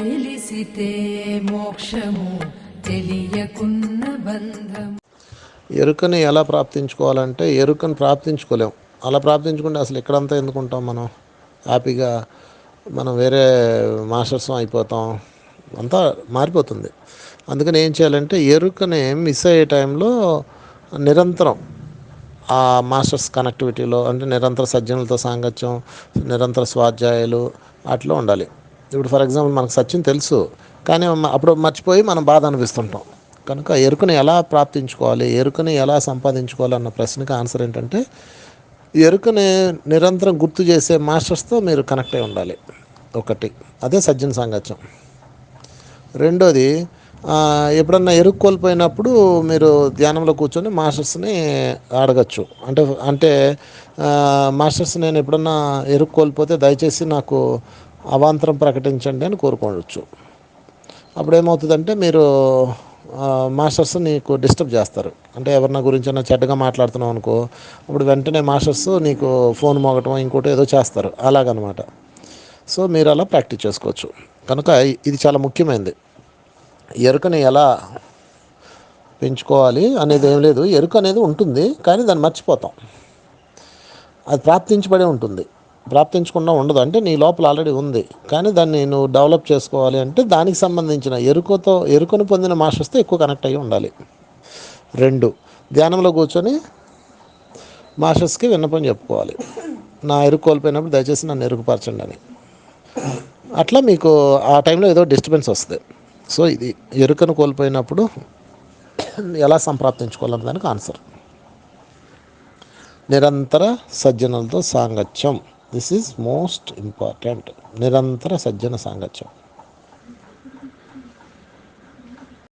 తెలిసితే మోక్షము తెలియకున్న బంధము. ఎరుకని ఎలా ప్రాప్తించుకోవాలంటే ఎరుకని ప్రాప్తించుకోలేం. అలా ప్రాప్తించుకుంటే అసలు ఎక్కడంతా ఎందుకుంటాం మనం? హ్యాపీగా మనం వేరే మాస్టర్స్ అయిపోతాం. అంతా మారిపోతుంది. అందుకని ఏం చేయాలంటే ఎరుకని మిస్ అయ్యే టైంలో నిరంతరం ఆ మాస్టర్స్ కనెక్టివిటీలో అంటే నిరంతర సజ్జనులతో సాంగత్యం నిరంతర స్వాధ్యాయాలు అట్లా ఉండాలి. ఇప్పుడు ఫర్ ఎగ్జాంపుల్ మనకు సత్యం తెలుసు కానీ అప్పుడు మర్చిపోయి మనం బాధ అనిపిస్తుంటాం. కనుక ఎరుకను ఎలా ప్రాప్తించుకోవాలి ఎరుకని ఎలా సంపాదించుకోవాలి అన్న ప్రశ్నకి ఆన్సర్ ఏంటంటే ఎరుకని నిరంతరం గుర్తు చేసే మాస్టర్స్తో మీరు కనెక్ట్ అయి ఉండాలి. ఒకటి అదే సజ్జన సాంగత్యం. రెండోది ఎప్పుడన్నా ఎరుకు కోల్పోయినప్పుడు మీరు ధ్యానంలో కూర్చొని మాస్టర్స్ని అడగచ్చు అంటే అంటే మాస్టర్స్ నేను ఎప్పుడన్నా ఎరుకు కోల్పోతే దయచేసి నాకు అవాంతరం ప్రకటించండి అని కోరుకోవచ్చు. అప్పుడు ఏమవుతుందంటే మీరు మాస్టర్స్ నీకు డిస్టర్బ్ చేస్తారు. అంటే ఎవరిన గురించైనా చెడ్డగా మాట్లాడుతున్నావు అనుకో అప్పుడు వెంటనే మాస్టర్స్ నీకు ఫోన్ మోగటం ఇంకోటి ఏదో చేస్తారు. అలాగనమాట. సో మీరు అలా ప్రాక్టీస్ చేసుకోవచ్చు. కనుక ఇది చాలా ముఖ్యమైనది. ఎరుకని ఎలా పెంచుకోవాలి అనేది ఏం లేదు. ఎరుక అనేది ఉంటుంది కానీ దాన్ని మర్చిపోతాం. అది ప్రాప్తించబడే ఉంటుంది. ప్రాప్తించకుండా ఉండదు. అంటే నీ లోపల ఆల్రెడీ ఉంది. కానీ దాన్ని నువ్వు డెవలప్ చేసుకోవాలి అంటే దానికి సంబంధించిన ఎరుకతో ఎరుకను పొందిన మాస్టర్స్తో ఎక్కువ కనెక్ట్ అయ్యి ఉండాలి. రెండు ధ్యానంలో కూర్చొని మాస్టర్స్కి విన్నపం చెప్పుకోవాలి. నా ఎరుకు కోల్పోయినప్పుడు దయచేసి నన్ను ఎరుకుపరచండి అని. అట్లా మీకు ఆ టైంలో ఏదో డిస్టర్బెన్స్ వస్తుంది. సో ఇది ఎరుకను కోల్పోయినప్పుడు ఎలా సంప్రాప్తించుకోవాలన్న దానికి ఆన్సర్ నిరంతర సజ్జనులతో సాంగత్యం. దిస్ ఈజ్ మోస్ట్ ఇంపార్టెంట్ నిరంతర సజ్జన సాంగత్యం